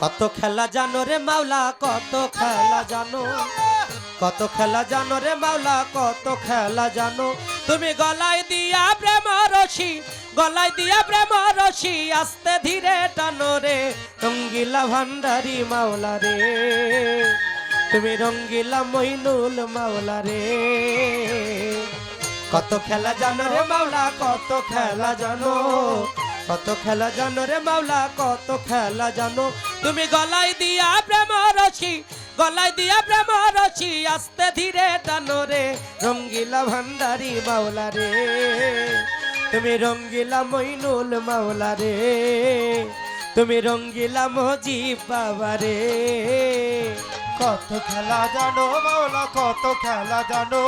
কত খেলা জানো রে মাওলা, কত খেলা জানো? কত খেলা জানো রে মাওলা, কত খেলা জানো? তুমি গলায় দিয়া প্রেম রশি, গলায় দিয়া প্রেম রশি, আস্তে ধীরে টানো রে রঙ্গিলা ভান্ডারি মাওলা রে। তুমি রঙ্গিলা মইনুল মাওলা রে। কত খেলা জানো রে মাওলা, কত খেলা জানো? কত খেলা জানো রে মাওলা কত খেলা জানো। তুমি গলায় দিয়া প্রেম রশি গলায় দিয়া প্রেম রশি আস্তে ধীরে টানো রে। রঙ্গিলা ভান্ডারি মাওলা রে তুমি রঙ্গিলা মইনুল মাওলা রে তুমি রঙ্গিলা মজি বাবা রে। কত খেলা জানো মাওলা কত খেলা জানো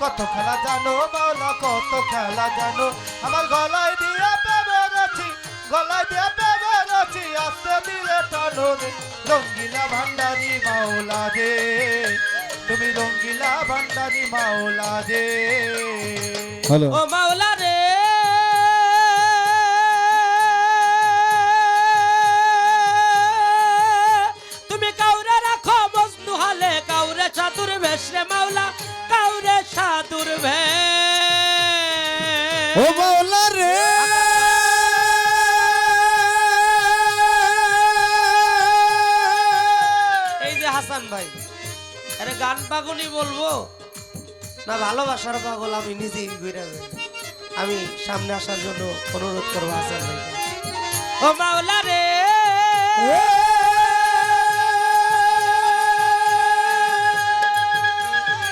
কত খেলা জানো মাওলা কত খেলা জানো। আমার গলায় দিয়ে গলায় দিয়ে প্রেমের আছি আস্তে ধীরে টানো রে। রঙ্গিলা ভান্ডারি মাওলা দে তুমি রঙ্গিলা ভান্ডারি মাওলা দে ও মাওলা রে। তুমি কাউরে রাখো মজনু হালে কাউরে চাতুর বেশ রে মাওলা কাউরে সাধুর ভেষ। ও মাওলা গান পাগলই বলব? না, ভালোবাসার পাগল আমি নিজেই ঘুরে আমি সামনে আসার জন্য অনুরোধ করব হাসান ভাই ও মাওলা রে!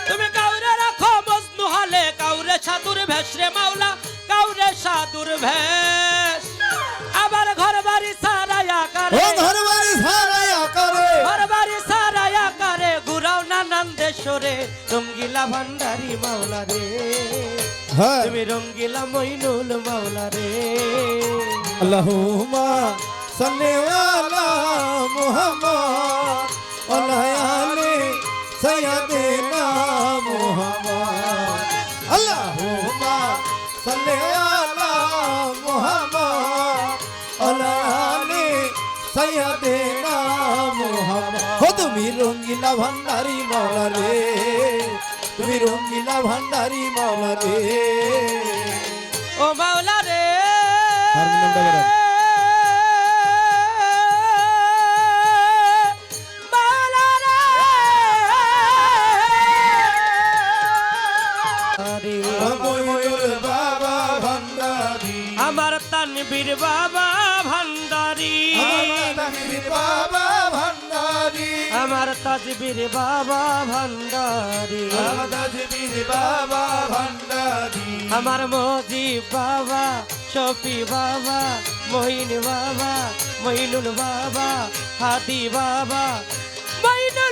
তুমি কাউরে রাখো মজনু হালে, কাউরে সাধুর রে মাওলা, কাউরে সাধুর ভেষ নন্দেশ্বরে রঙ্গিলা ভান্ডারি মাওলা রে। হ্যাঁ। তুমি রঙ্গিলা মইনুল মাওলা রে। আল্লাহুম্মা সাল্লি আলা মুহাম্মদ ওয়া আলি সাইয়্যিদিনা মুহাম্মদ। আল্লাহুম্মা সাল্লি আলা মুহাম্মদ ওয়া আলি সাইয়্যিদিনা তুমি রঙ্গিলা ভান্ডারি মাওলা রে তুমি রঙ্গিলা ভান্ডারি মাওলা রে। ও মাওলা রে। আমার তানবীর বাবা ভান্ডারি। বাবা ভান্ডারি। আমার তাজবীর বাবা ভান্ডারি। তাজবীর বাবা ভান্ডারি। আমার মজিব বাবা শফি বাবা মহিন বাবা মহিনুল বাবা হাতি বাবা। মইনুল